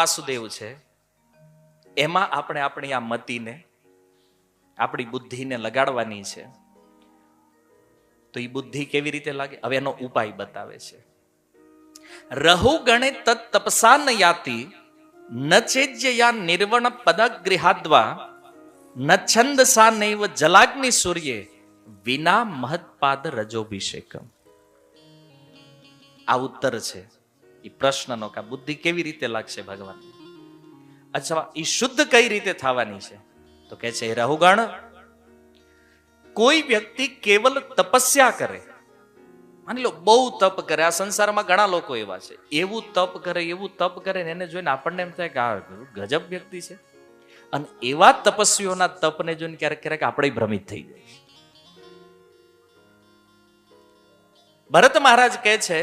વાસુદેવ છે, એમાં આપણે આપણી આ મતિને, આપણી બુદ્ધિને લગાડવાની છે. તો એ બુદ્ધિ કેવી રીતે લાગે? હવે એનો ઉપાય બતાવે છે. રહુ ગણે તત તપસા ન યાતિ, ન ચેજ્ય યા નિર્વણ પદગૃહાદ્વા, ન છંદસા નૈવ જલાગ્નિ સૂર્ય, વિના મહત્પાદ રજોભિષેકમ. આ ઉત્તર છે. એ પ્રશ્નનો કે બુદ્ધિ કેવી રીતે લાગશે ભગવાન? અચ્છા એ શુદ્ધ કઈ રીતે થવાની છે? તો કે છે રહુગણ, કોઈ વ્યક્તિ કેવલ તપસ્યા કરે. માની લો, બહુ તપ કરે. આ સંસારમાં ઘણા લોકો એવા છે. એવું તપ કરે, એવું તપ કરે ને એને જોઈને આપણને એમ થાય કે આ ગજબ વ્યક્તિ છે. અને એવા તપસ્વીઓના તપને જોઈને ક્યારેક ક્યારેક આપણે ભ્રમિત થઈ જાય ભરત મહારાજ કહે છે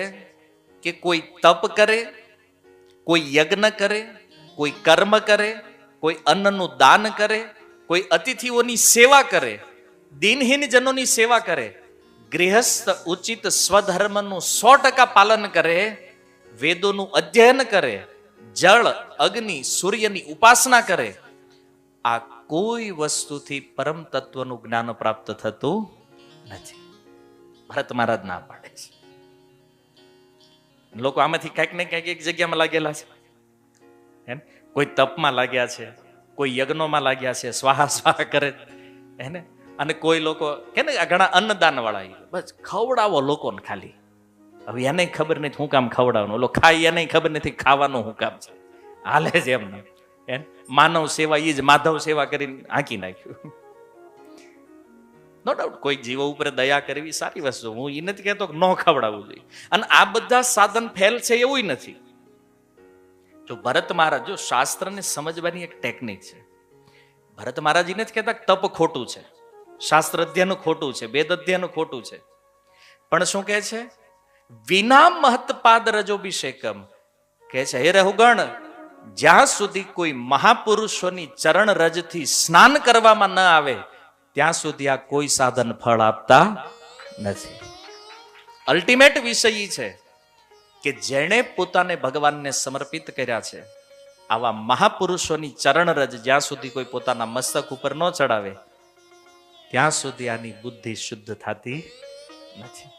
કે કોઈ તપ કરે, કોઈ યજ્ઞ કરે, કોઈ કર્મ કરે, કોઈ અન્નનું દાન કરે, કોઈ અતિથિઓની સેવા કરે દિનહીન જનોની સેવા કરે, ગૃહસ્થ ઉચિત સ્વધર્મનું સો ટકા પાલન કરે, વેદોનું અધ્યયન કરે, જળ, અગ્નિ, સૂર્યની ઉપાસના કરે, આ કોઈ વસ્તુથી પરમ તત્વનું જ્ઞાન પ્રાપ્ત થતું નથી. ભરત મહારાજ ના પાડે છે. લોકો આમાંથી કંઈક ને કંઈક એક જગ્યામાં લાગેલા છે. હે? કોઈ તપમાં લાગ્યા છે, કોઈ યજ્ઞોમાં લાગ્યા છે, સ્વાહા સ્વાહા કરે હે ને અને કોઈ લોકો, કે ને ઘણા અન્નદાન વાળા બસ ખવડાવો લોકોને ખાલી. હવે એને ખબર નથી હું કામ ખવડાવવાનું. ઓલો ખાય એને ખબર નથી ખાવાનું હું કામ છે. હાલે છે એમને? માનવ સેવા એ જ માધવ સેવા કરીને હાંકી નાખ્યું. નો ડાઉટ કોઈ જીવ ઉપર દયા કરવી સારી વસ્તુ. હું એ નથી કહેતો કે ન ખવડાવવું જોઈએ. અને આ બધા સાધન ફેલ છે એવું નથી. જો ભરત મહારાજ, જો શાસ્ત્રને સમજવાની એક ટેકનિક છે. ભરત મહારાજ એ નથી કહેતા તપ ખોટું છે. શાસ્ત્ર અધ્યયન ખોટું છે. વેદ અધ્યયન ખોટું છે. પણ શું કહે છે? વિના મહત્પાદ રજોભિષેકમ. કહે છે, હે રહુગણ જ્યાં સુધી કોઈ મહાપુરુષોની ચરણ રજથી સ્નાન કરવામાં ન આવે ત્યાં સુધી આ કોઈ સાધન ફળ આપતા નથી. અલ્ટિમેટ વિષય એ છે કે જેણે પોતાને ભગવાનને સમર્પિત કર્યા છે, આવા મહાપુરુષોની ચરણ રજ જ્યાં સુધી કોઈ પોતાના મસ્તક ઉપર ન ચડાવે, ત્યાં સુધી આની બુદ્ધિ શુદ્ધ થતી નથી.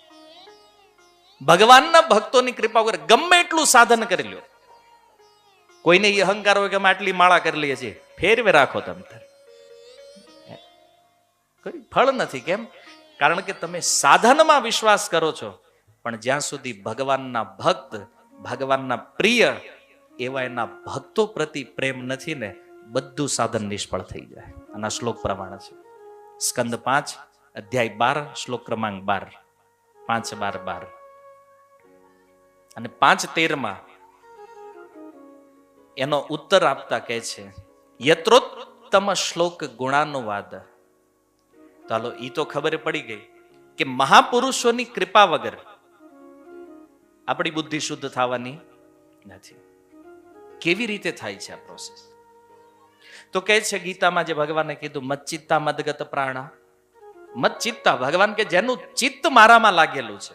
ભગવાનના ભક્તોની કૃપા વગર ગમે એટલું સાધન કરી લ્યો કોઈને એ અહંકાર હોય કે આટલી માળા કરી લઈએ છીએ, ફેરવે રાખો તમે. કોઈ ફળ નથી, કેમ? કારણ કે તમે સાધનમાં વિશ્વાસ કરો છો. પણ જ્યાં સુધી ભગવાનના ભક્ત, ભગવાનના પ્રિય એવા એના ભક્તો પ્રતિ પ્રેમ નથી ને, બધું સાધન નિષ્ફળ થઈ જાય. અને શ્લોક પ્રમાણે છે. સ્કંદ પાંચ, અધ્યાય બાર, શ્લોક ક્રમાંક બાર. પાંચ બાર બાર. અને પાંચ તેરમાં એનો ઉત્તર આપતા કહે છે, યત્રોત્તમ શ્લોક ગુણાનુવાદ. ચાલો એ તો ખબર પડી ગઈ કે મહાપુરુષોની કૃપા વગર આપણી બુદ્ધિ શુદ્ધ થવાની નથી. કેવી રીતે થાય છે આ પ્રોસેસ તો કહે છે ગીતામાં જે ભગવાને કીધું મચ્ચિત્તા મદગત પ્રાણા. મતચિત્તા ભગવાન કે જેનું ચિત્ત મારામાં લાગેલું છે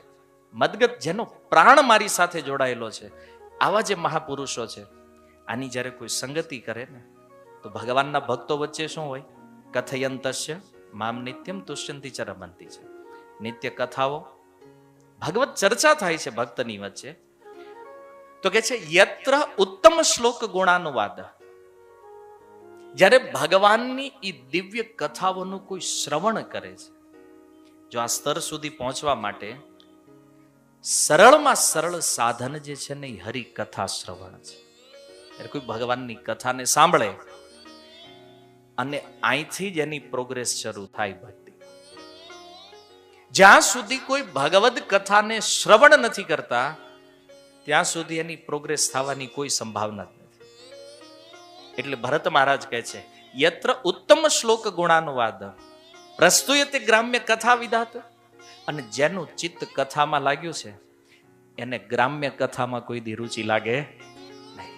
મદગત જેનો પ્રાણ મારી સાથે જોડાયેલો છે, આવા જે મહાપુરુષો છે, આની જ્યારે કોઈ સંગતિ કરે ને, તો ભગવાનના ભક્તો વચ્ચે શું હોય? કથયંતસ્ય મામ નિત્યમ તુષ્યંતી ચરમંતી છે. નિત્ય કથાઓ, ભગવત ચર્ચા થાય છે ભક્તની વચ્ચે. તો કે છે, યત્ર ઉત્તમ શ્લોક ગુણાનુવાદ. જ્યારે ભગવાનની એ દિવ્ય કથાઓનું કોઈ શ્રવણ કરે છે, જો આ સ્તર સુધી પહોંચવા માટે, સરળમાં સરળ સાધન જે છે ને એ હરિકથા શ્રવણ છે. કોઈ ભગવાનની કથાને સાંભળે અને અહીંથી જ એની પ્રોગ્રેસ શરૂ થાય ભક્તિ જ્યાં સુધી કોઈ ભગવદ કથાને શ્રવણ નથી કરતા, ત્યાં સુધી એની પ્રોગ્રેસ થવાની કોઈ સંભાવના જ નથી. એટલે ભરત મહારાજ કહે છે, યત્ર ઉત્તમ શ્લોક ગુણાનુવાદ પ્રસ્તુયતે ગ્રામ્ય કથા વિધાત. અને જેનું ચિત્ત કથામાં લાગ્યું છે, એને ગ્રામ્ય કથામાં કોઈ દી રુચિ લાગે નહીં.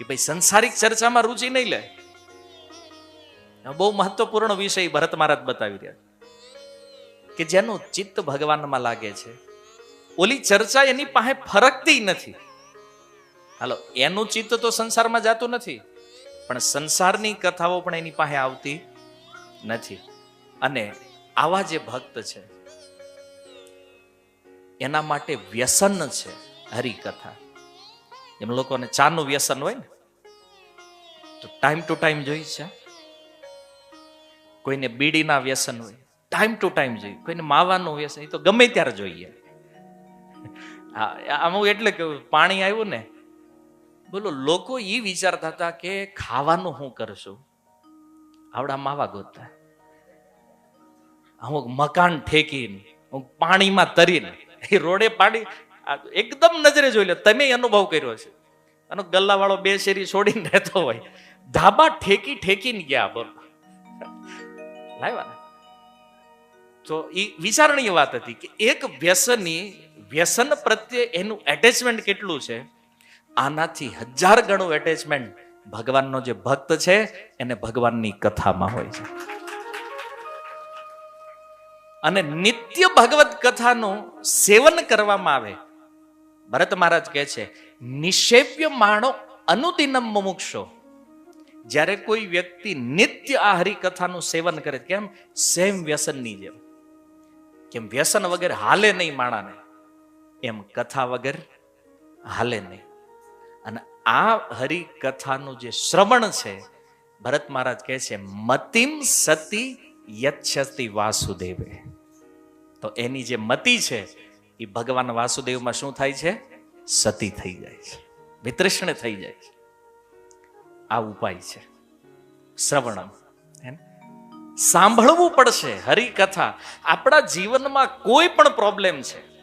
એ ભાઈ સંસારિક ચર્ચામાં રુચિ નહીં લે. બહુ મહત્વપૂર્ણ વિષય ભરત મહારાજ બતાવી રહ્યા કે જેનું ચિત્ત ભગવાનમાં લાગે છે. ઓલી ચર્ચા એની પાસે ફરકતી નથી. હાલો, એનું ચિત્ત તો સંસારમાં જાતું નથી, પણ સંસારની કથાઓ પણ એની પાસે આવતી નથી. અને આવા જે ભક્ત છે, એના માટે વ્યસન છે હરિકથા. એમ લોકોને ચાનું વ્યસન હોય ને, તો ટાઈમ ટુ ટાઈમ જોઈ છે. કોઈને બીડીના વ્યસન હોય ટાઈમ ટુ ટાઈમ જોઈએ. કોઈને માવાનું વ્યસન એ તો ગમે ત્યારે જોઈએ. આમ હું એટલે કે પાણી આવ્યું ને, બોલો, લોકો એ વિચારતા હતા કે ખાવાનું હું કરશું? આવડા માવા ગોતતા. અમુક મકાન ઠેકીને, અમુક પાણીમાં તરીને, એ રોડે પાણી એકદમ નજરે જોઈ લે, તમે અનુભવ કર્યો છે આનો ગલ્લાવાળો બે શેરી છોડીને રહેતો હોય. ધાબા ઠેકી ઠેકીને ગયા બોલો. લાવ્યા ને? તો એ વિચારણીય વાત હતી કે એક વ્યસની, વ્યસન પ્રત્યે એનું એટેચમેન્ટ કેટલું છે? આનાથી હજાર ગણું એટેચમેન્ટ ભગવાનનો જે ભક્ત છે, એને ભગવાનની કથામાં હોય છે. અને નિત્ય ભગવત કથાનું સેવન કરવામાં આવે. ભરત મહારાજ કહે છે નિષેવ્ય માણો અનુદિનમ મુમુક્ષો. જ્યારે કોઈ વ્યક્તિ નિત્ય આ હરિકથાનું સેવન કરે, કેમ? સેમ વ્યસનની જેમ. કેમ વ્યસન વગર હાલે નહીં માણાને, એમ કથા વગર હાલે નહીં. અને આ હરિકથાનું જે શ્રવણ છે, ભરત મહારાજ કહે છે, મતિમ સતી યચ્છતી વાસુદેવે. તો એની જે મતિ છે, એ ભગવાન વાસુદેવમાં શું થાય છે? સતી થઈ જાય છે. વિતૃષ્ણ થઈ જાય છે. આ ઉપાય છે. શ્રવણમ. સાંભળવું પડશે. હરિકથા. આપણા જીવનમાં કોઈ પણ પ્રોબ્લેમ છે.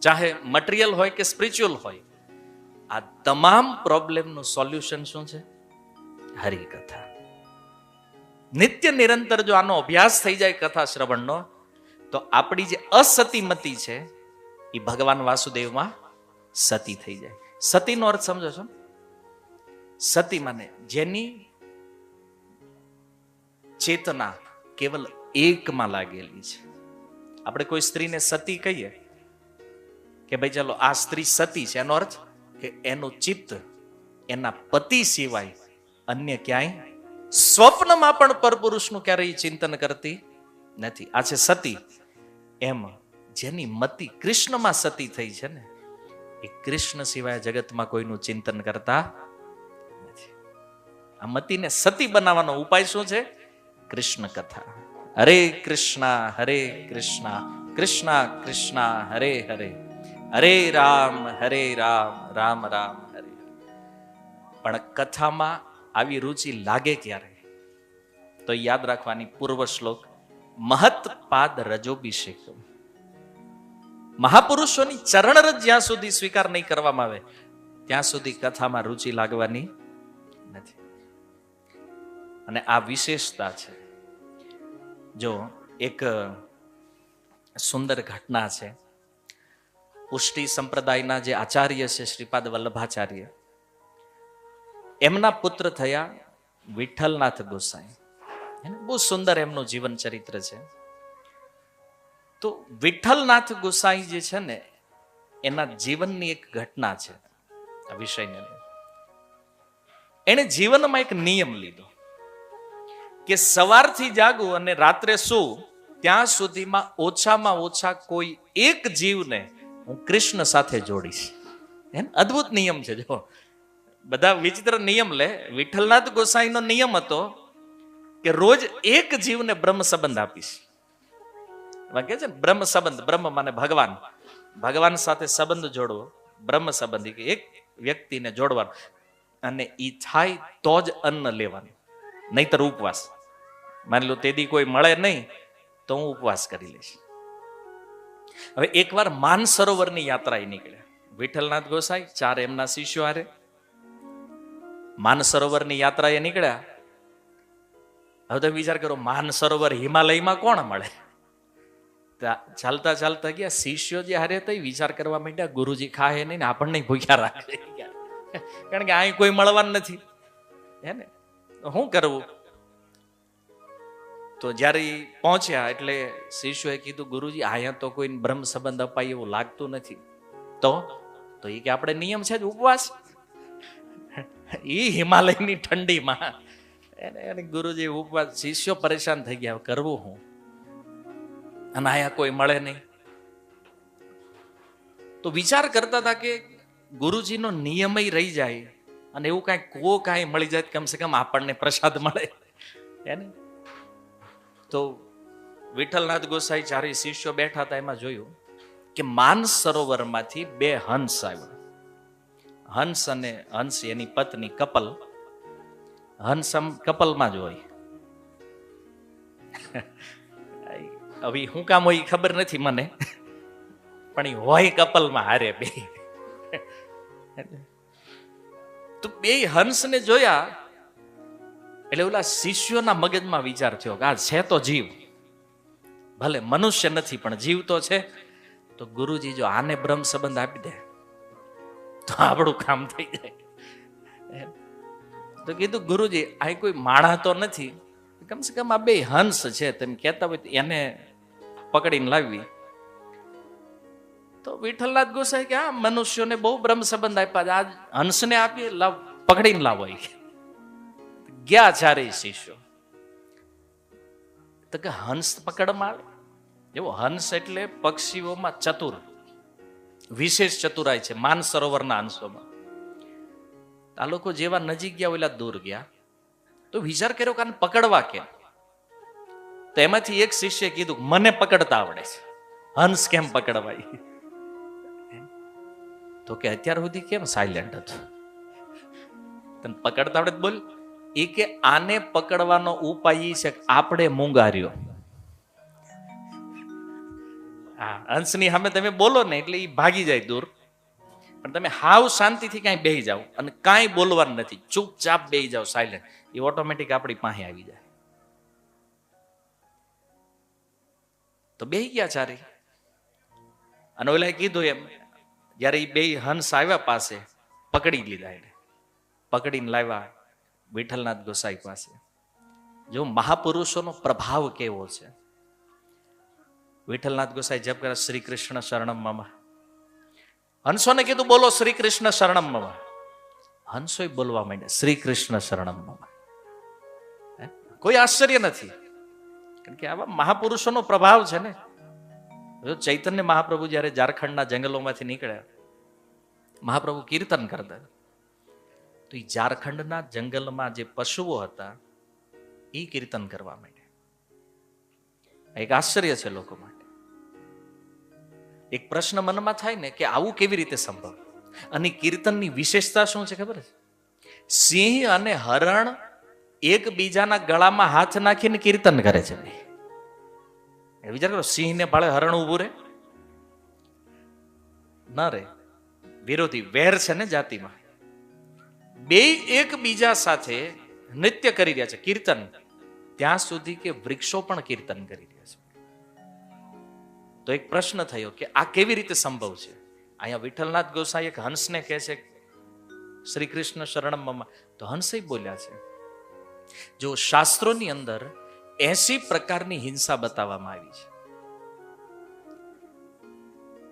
ચાહે મટીરિયલ હોય કે સ્પિરિચ્યુઅલ હોય, આ તમામ પ્રોબ્લેમનું સોલ્યુશન શું છે? હરિકથા. નિત્ય નિરંતર જો આનો અભ્યાસ થઈ જાય કથા શ્રવણનો, તો આપણી જે અસતીમતી છે, એ ભગવાન વાસુદેવમાં સતી થઈ જાય. સતીનો અર્થ સમજો છો? સતી માને, જેની ચેતના કેવલ એકમાં લાગેલી છે. આપણે કોઈ સ્ત્રીને સતી કહીએ? કે ભાઈ ચાલો, આ સ્ત્રી સતી છે, એનો અર્થ કે એનું ચિત્ત એના પતિ સિવાય અન્ય ક્યાંય સ્વપ્નમાં પણ પરપુરુષનું ક્યારેય ચિંતન કરતી નથી. આ છે સતી. એમ જેની મતિ કૃષ્ણમાં સતી થઈ છે ને, એ કૃષ્ણ સિવાય જગતમાં કોઈનું ચિંતન કરતા આ મતિને સતી બનાવવાનો ઉપાય શું છે? કૃષ્ણ કથા. હરે કૃષ્ણ હરે કૃષ્ણ કૃષ્ણ કૃષ્ણ, હરે હરે. હરે રામ હરે રામ રામ રામ, હરે. પણ કથામાં આવી રુચિ લાગે ક્યારે? તો યાદ રાખવાની પૂર્વ શ્લોક, મહત પાદ રજોભિષેક. મહાપુરુષોની ચરણરજ જ્યાં સુધી સ્વીકાર નહીં કરવામાં આવે, ત્યાં સુધી કથામાં રુચિ લાગવાની નથી. અને આ વિશેષતા છે. જો એક સુંદર ઘટના છે. પુષ્ટિ સંપ્રદાયના જે આચાર્ય છે શ્રીપાદ વલ્લભાચાર્ય, એમના પુત્ર થયા વિઠ્ઠલનાથ ગોસાઈ. બહુ સુંદર એમનું જીવન ચરિત્ર છે. તો વિઠ્ઠલનાથ ગોસાઈ જે છે ને, એના જીવનની એક ઘટના છે. આ વિષયને એણે જીવનમાં એક નિયમ લીધો. કે સવારથી જાગું અને રાત્રે શું ત્યાં સુધીમાં ઓછામાં ઓછા કોઈ એક જીવને હું કૃષ્ણ સાથે જોડીશ. એમ અદ્ભુત નિયમ છે, જો. બધા વિચિત્ર નિયમ લે. વિઠ્ઠલનાથ ગોસાઈનો નિયમ હતો કે રોજ એક જીવને બ્રહ્મ સંબંધ આપીશ. એમાં કહે છે ને, બ્રહ્મ સંબંધ, બ્રહ્મ માને ભગવાન. ભગવાન સાથે સંબંધ જોડવો, બ્રહ્મ સંબંધી કે એક વ્યક્તિને જોડવાનો. અને એ થાય તો જ અન્ન લેવાનું. નહીતર ઉપવાસ. માની લો તેદી કોઈ મળે નહીં, તો હું ઉપવાસ કરી લઈશ. હવે એકવાર માનસરોવરની યાત્રા એ નીકળ્યા. વિઠ્ઠલનાથ ગોસાઈ, ચાર એમના શિષ્યો હારે. માનસરોવરની યાત્રા એ નીકળ્યા. હવે તમે વિચાર કરો માનસરોવર હિમાલયમાં કોણ મળે? ચાલતા ચાલતા ગયા, શિષ્યો જે હારે હતા વિચાર કરવા માંડ્યા, ગુરુજી ખાય નહીં ને આપણને ભૂખ્યા રાખે. કારણ કે અહીં કોઈ મળવાનું નથી. હે ને? શું કરવું તો જ્યારે પહોંચ્યા એટલે શિષ્યોએ કીધું, ગુરુજી, અહીંયા તો કોઈ બ્રહ્મ સંબંધ અપાય એવું લાગતું નથી. તો? તો એ કે આપણે નિયમ છે જ ઉપવાસ. એ હિમાલયની ઠંડીમાં. એને એને ગુરુજી ઉપવાસ, શિષ્યો પરેશાન થઈ ગયા કરવું હું? અને આયા કોઈ મળે નહીં. તો વિચાર કરતા હતા કે ગુરુજીનો નિયમય રહી જાય. અને એવું કાંઈ કો કાંઈ મળી જાય કમસે કમ આપણને પ્રસાદ મળે. એને તો વિઠ્ઠલનાથ ગોસાઈ ચારે શિષ્યો બેઠા હતા, એમાં જોયું કે માન સરોવરમાંથી બે હંસ આવ્યા. હંસ અને હંસ એની પત્ની કપલ. હંસ કપલમાં જ હોય. હવે શું કામ હોય ખબર નથી મને. પણ એ હોય કપલમાં હારે બે. તો બે હંસને જોયા, એટલે ઓલા શિષ્યોના મગજમાં વિચાર થયો કે આ છે તો જીવ. ભલે મનુષ્ય નથી, પણ જીવ તો છે. તો ગુરુજી જો આને બ્રહ્મ સંબંધ આપી દે, તો આપણું કામ થઈ જાય. તો કીધું, ગુરુજી આ કોઈ માળા તો નથી. કમસે કમ આ બે હંસ છે. તેમ કહેતા હોય એને પકડીને લાવવી તો વિઠ્ઠલનાથ ગોસાઈ કે આ મનુષ્યોને બહુ બ્રહ્મ સંબંધ આપ્યા આજ હંસને આપીએ લાવ, પકડીને લાવો ગયા ચારેય શિષ્યો. તો કે, હંસ પકડમાં આવે. એવો હંસ એટલે પક્ષીઓમાં ચતુર. વિશેષ ચતુરાય છે, માન સરોવરના હંસોમાં. આ લોકો જેવા નજીક ગયા ઓલા દૂર ગયા. તો વિચાર કર્યો કે આને પકડવા કેમ? તો એમાંથી એક શિષ્ય કીધું મને પકડતા આવડે છે. હંસ કેમ પકડવાય? તો કે અત્યાર સુધી કેમ સાયલેન્ટ હતું? તને પકડતા આવડે બોલ. એ કે આને પકડવાનો ઉપાય એ છે આપણે મૂંગાર્યો. હા હંસની સામે તમે બોલો ને એટલે એ ભાગી જાય દૂર. પણ તમે હાવ શાંતિથી કાંઈ બેહી જાઓ અને કાંઈ બોલવાનું નથી. ચૂપચાપ બેહી જાઓ સાયલેન્ટ એ ઓટોમેટિક આપણી પાસે આવી જાય. તો બેહી ગયા ચારે. અને ઓલા કીધું એમ જ્યારે એ બે હંસ આવ્યા પાસે, પકડી લીધા એને. પકડીને લાવ્યા વિઠ્ઠલનાથ ગોસાઈ પાસે. જો મહાપુરુષોનો પ્રભાવ કેવો છે? વિઠ્ઠલનાથ ગોસાઈ જપ કરે શ્રી કૃષ્ણ શરણમ મમ. હંસોને કીધું, બોલો શ્રી કૃષ્ણ શરણમ મમ. હંસોય બોલવા માંડ્યા શ્રી કૃષ્ણ શરણમ મમ? કોઈ આશ્ચર્ય નથી. કારણ કે આવા મહાપુરુષોનો પ્રભાવ છે ને ચૈતન્ય મહાપ્રભુ જ્યારે ઝારખંડના જંગલોમાંથી નીકળ્યા, મહાપ્રભુ કીર્તન કરતા. તો એ ઝારખંડના જંગલમાં જે પશુઓ હતા એ કીર્તન કરવા માંડ્યા. એક આશ્ચર્ય છે લોકો માટે. એક પ્રશ્ન મનમાં થાય ને કે આવું કેવી રીતે સંભવ? અને કીર્તનની વિશેષતા શું છે ખબર છે? સિંહ અને હરણ એકબીજાના ગળામાં હાથ નાખીને કીર્તન કરે છે. એ વિચાર કરો, સિંહને ભાળે હરણ ઊભું રહે ના રે. વિરોધી, વેર છે ને જાતિમાં. બે એકબીજા સાથે નૃત્ય કરી રહ્યા છે, કીર્તન. ત્યાં સુધી કે વૃક્ષો પણ કીર્તન કરી રહ્યા છે. તો એક પ્રશ્ન થયો કે આ કેવી રીતે સંભવ છે? અહીંયા વિઠ્ઠલનાથ ગોસાઈ એક હંસને કહે છે, શ્રી કૃષ્ણ શરણમ મમ. તો હંસે બોલ્યા છે, જો શાસ્ત્રોની અંદર એસી પ્રકારની હિંસા બતાવવામાં આવી છે.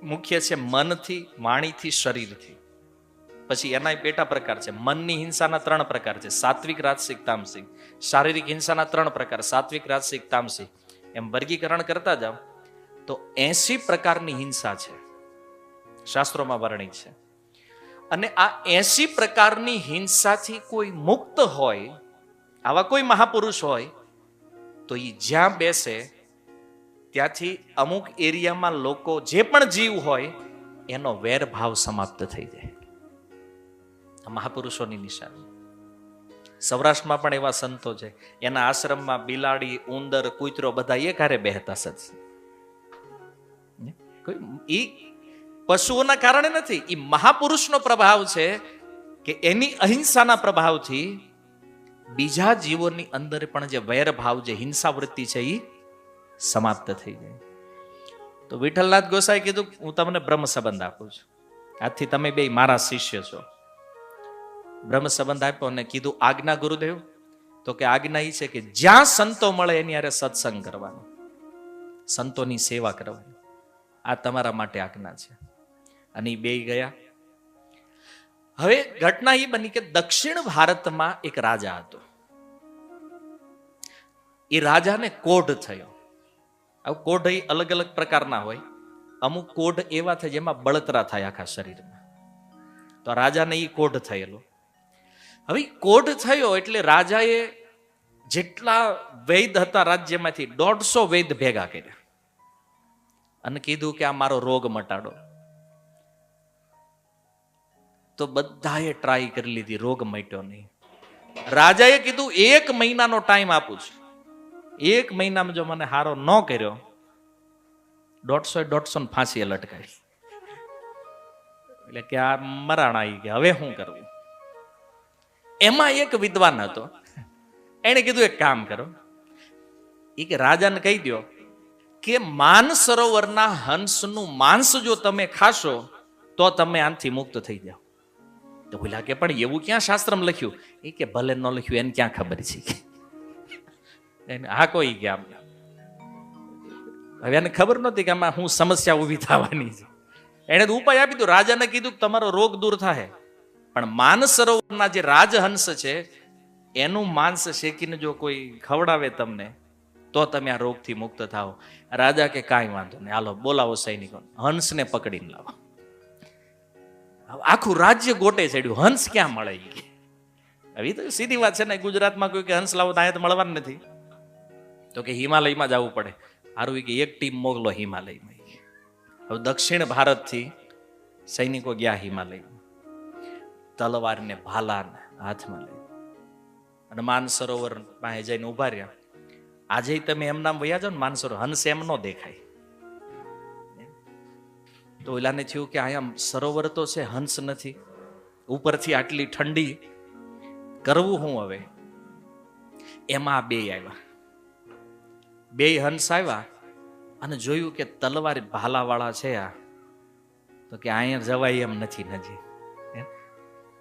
મુખ્ય છે મનથી, વાણીથી, શરીરથી. પછી એના પેટા પ્રકાર છે. મનની હિંસાના ત્રણ પ્રકાર છે. સાત્વિક, રાજસિક, તામસિક. શારીરિક હિંસાના ત્રણ પ્રકાર. સાત્વિક, રાજસિક, તામસિક. એમ વર્ગીકરણ કરતા જાઓ, તો એસી પ્રકારની હિંસા છે. શાસ્ત્રોમાં વર્ણિત છે. અને આ એસી પ્રકારની હિંસાથી કોઈ મુક્ત હોય, આવા કોઈ મહાપુરુષ હોય તો એ જ્યાં બેસે, ત્યાંથી અમુક એરિયામાં લોકો જે પણ જીવ હોય, એનો વેરભાવ સમાપ્ત થઈ જાય. આ મહાપુરુષોની નિશાની. સૌરાષ્ટ્રમાં પણ એવા સંતો છે. એના આશ્રમમાં બિલાડી, ઉંદર, કૂતરો બધા એ ઘરે બેહતા સત્સ એ પશુઓના કારણે નથી એ મહાપુરુષનો પ્રભાવ છે કે એની અહિંસાના પ્રભાવથી બીજા જીવોની અંદર પણ જે વૈરભાવ, જે હિંસા વૃત્તિ છે એ સમાપ્ત થઈ જાય. તો વિઠ્ઠલનાથ ગોસાઈ કીધું, હું તમને બ્રહ્મ સંબંધ આપું છું. આથી તમે બે મારા શિષ્ય છો. બ્રહ્મ સંબંધ આપ્યો અને કીધું, આજ્ઞા ગુરુદેવ, તો કે આજ્ઞા એ છે કે જ્યાં સંતો મળે એની હારે સત્સંગ કરવાનો. સંતોની સેવા કરવાની. આ તમારા માટે આજ્ઞા છે. અને એ બે ગયા. હવે ઘટના એ બની કે દક્ષિણ ભારતમાં એક રાજા હતો. એ રાજાને કોઢ થયો. આવું કોઢ એ અલગ અલગ પ્રકારના હોય. અમુક કોઢ એવા થાય જેમાં બળતરા થાય આખા શરીરમાં. તો રાજાને એ કોઢ થયેલો. હવે કોઢ થયો એટલે રાજાએ જેટલા વૈદ હતા રાજ્યમાંથી દોઢસો વૈદ ભેગા કર્યા. અને કીધું કે આ મારો રોગ મટાડો. તો બધાએ ટ્રાય કરી લીધી, રોગ મટ્યો નહીં. રાજાએ કીધું, એક મહિનાનો ટાઈમ આપું છું. એક મહિનામાં જો મને હારો ન કર્યો દોઢસો દોઢસો ને ફાંસીએ લટકાઈ. એટલે કે આ મરાણા આવી ગયા. હવે શું કરવું? એમાં એક વિદ્વાન હતો. એણે કીધું, એક કામ કરો. એ કે રાજાને કહી દો કે માન સરોવરના હંસનું માંસ જો તમે ખાશો, તો તમે આનથી મુક્ત થઈ જાઓ. તો ભૂલા કે પણ એવું ક્યાં શાસ્ત્રમાં લખ્યું? એ કે ભલે ન લખ્યું, એને ક્યાં ખબર છે? એને હા કોઈ ગયા હવે એને ખબર નહોતી કે આમાં હું સમસ્યા ઊભી થવાની છે. એણે તો ઉપાય આપી દીધો. રાજાને કીધું કે તમારો રોગ દૂર થાય. પણ માનસરોવરના જે રાજહંસ છે, એનું માંસ શેકીને જો કોઈ ખવડાવે તમને, તો તમે આ રોગથી મુક્ત થાઓ. રાજા કે કાંઈ વાંધો નહીં. હાલો, બોલાવો સૈનિકો હંસને પકડીને લાવો. આખું રાજ્ય ગોટે ચડ્યું. હંસ ક્યાં મળે હવે તો સીધી વાત છે ને, ગુજરાતમાં કોઈ કે હંસ લાવો તો તો મળવાનું નથી. તો કે હિમાલયમાં જવું પડે. હારું કે એક ટીમ મોકલો હિમાલયમાં હવે દક્ષિણ ભારતથી સૈનિકો ગયા હિમાલયમાં. તલવારને ભાલાને હાથમાં લઈ. અને માનસરોવર પાસે જઈને ઊભા રહ્યા. આજે તમે એમ નામ વયા જાઓ ને, માનસરોવર, હંસ એમ ન દેખાય. તો ઓલાને થયું કે અહીંયા સરોવર તો છે, હંસ નથી. ઉપરથી આટલી ઠંડી કરવું હું હવે? એમાં બે આવ્યા. બે હંસ આવ્યા અને જોયું કે તલવાર ભાલાવાળા છે આ. તો કે અહીંયા જવાય એમ નથી નજી.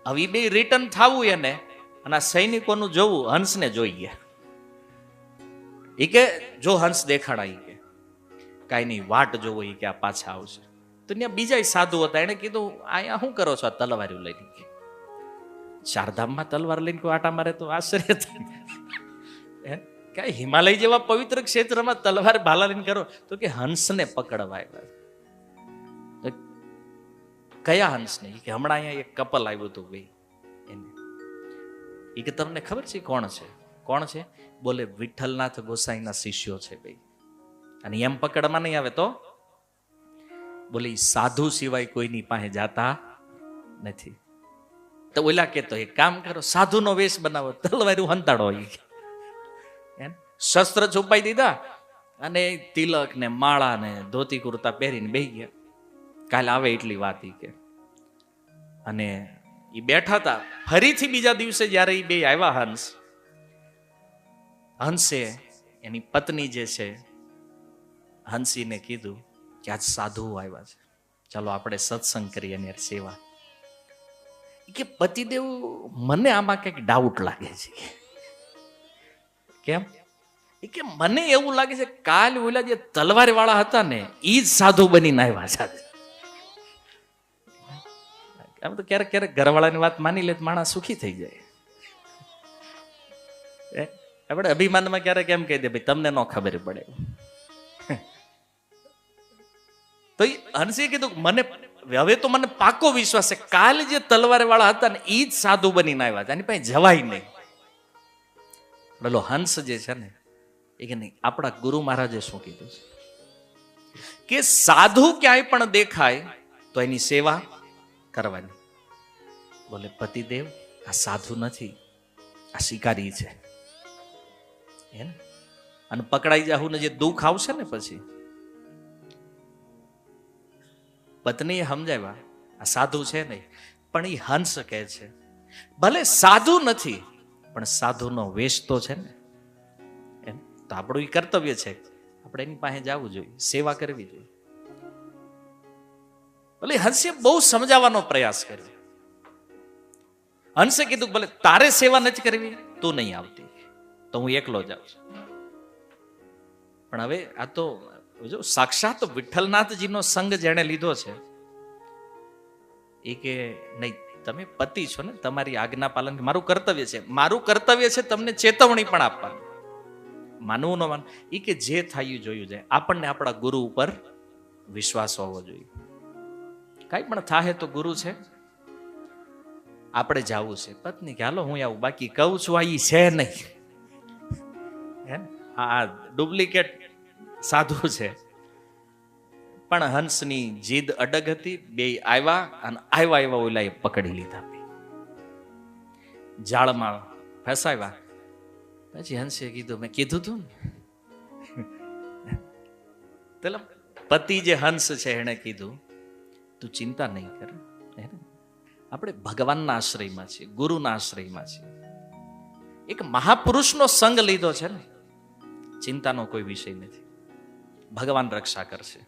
આવી બે રિટર્ન થવું એને અને આ સૈનિકોનું જોવું, હંસને જોઈએ. એ કે, જો હંસ દેખાડાય કે. કાંઈ નહીં, વાટ જોવો એ કે આ પાછા આવશે. તો ત્યાં બીજા સાધુ હતા. એને કીધું, અહીંયા શું કરો છો? આ તલવાર્યું લઈને ચારધામમાં તલવાર લઈને કોઈ આટા મારે તો આશ્ચર્ય થાય? કાંઈ હિમાલય જેવા પવિત્ર ક્ષેત્રમાં તલવાર ભાલા લઈને કરો તો કે હંસને પકડવા આવ્યા કયા હંસને? કે હમણાં અહીંયા એક કપલ આવ્યું હતું ભાઈ એને. એ કે તમને ખબર છે કોણ છે? કોણ છે? બોલે, વિઠ્ઠલનાથ ગોસાઈના શિષ્યો છે ભાઈ. અને એમ પકડમાં નહીં આવે તો બોલે, સાધુ સિવાય કોઈની પાસે જાતા નથી. તો ઓલા કે તો એક કામ કરો, સાધુનો વેશ બનાવો. તલવારું હંતાડો શસ્ત્ર છુપાઈ દીધા અને તિલક ને માળા ને ધોતી કુર્તા પહેરીને બે ગયા. કાલે આવે એટલી વાત કે. અને એ બેઠા હતા. ફરીથી બીજા દિવસે જ્યારે એ બે આવ્યા હંસ, હંસે એની પત્ની જે છે, હંસીને કીધું કે આજ સાધુઓ આવ્યા છે. ચાલો આપણે સત્સંગ કરીએ એની સેવા. કે પતિદેવ મને આમાં કંઈક ડાઉટ લાગે છે. કેમ? કે મને એવું લાગે છે કાલ ઓલા જે તલવાર વાળા હતા ને એ જ સાધુ બનીને આવ્યા છે. આમ તો ક્યારેક ક્યારેક ઘરવાળાની વાત માની લે માણસ સુખી થઈ જાય. આપણે અભિમાનમાં ક્યારેક એમ કહી દે, ભાઈ, તમને ન ખબર પડે. તો એ હંસે કીધું, મને હવે તો મને પાકો વિશ્વાસ છે. કાલ જે તલવાર વાળા હતા ને એ જ સાધુ બનીને આવ્યા હતા. એની પાસે જવાય નહીં. પેલો હંસ જે છે ને, એ કે નહીં, આપણા ગુરુ મહારાજે શું કીધું છે? કે સાધુ ક્યાંય પણ દેખાય, તો એની સેવા કરવાની. બોલે, પતિદેવ, આ સાધુ નથી, આ શિકારી છે. હે? અને પકડાઈ જાહું ને જે દુઃખ આવશે ને પછી પત્નીએ સમજાવ્યા, આ સાધુ છે નહીં, પણ એ હંસ કહે છે. ભલે સાધુ નથી, પણ સાધુનો વેશ તો છે ને. એમ તો આપણું એ કર્તવ્ય છે. આપણે એની પાસે જવું જોઈએ, સેવા કરવી જોઈએ. ભલે હંસે બહુ સમજાવવાનો પ્રયાસ કર્યો. હંસે કીધું, ભલે તારે સેવા નથી કરવી, તું નહીં આવતી, તો હું એકલો જાઉં છું. પણ હવે આ તો જો સાક્ષાત વિઠ્ઠલનાથજીનો સંગ જેણે લીધો છે, એ કે નહીં, તમે પતિ છો ને, તમારી આજ્ઞા પાલન મારું કર્તવ્ય છે. મારું કર્તવ્ય છે તમને ચેતવણી પણ આપવાની. માનવું ન માન, એ કે જે થાય જોયું જાય. આપણને આપણા ગુરુ ઉપર વિશ્વાસ હોવો જોઈએ. કાંઈ પણ થાય તો ગુરુ છે. આપણે જાવું છે. પત્ની કે, હાલો, હું આવું. બાકી કહું છું, આ ઈ છે નહીં. હે? આ ડુપ્લિકેટ સાધુ છે. પણ હંસની જીદ અડગ હતી, બે આવ્યા અને આવ્યા આવ્યા ઓલાએ પકડી લીધા. જાળમાં ફસાવ્યા. પછી હંસે કીધું, મેં કીધું તું ને. પતિ જે હંસ છે એણે કીધું, તું ચિંતા નહીં કર આપણે ભગવાનના આશ્રયમાં છીએ, ગુરુના આશ્રયમાં છીએ. એક મહાપુરુષનો સંગ લીધો છે ને. ચિંતાનો કોઈ વિષય નથી. ભગવાન રક્ષા કરશે.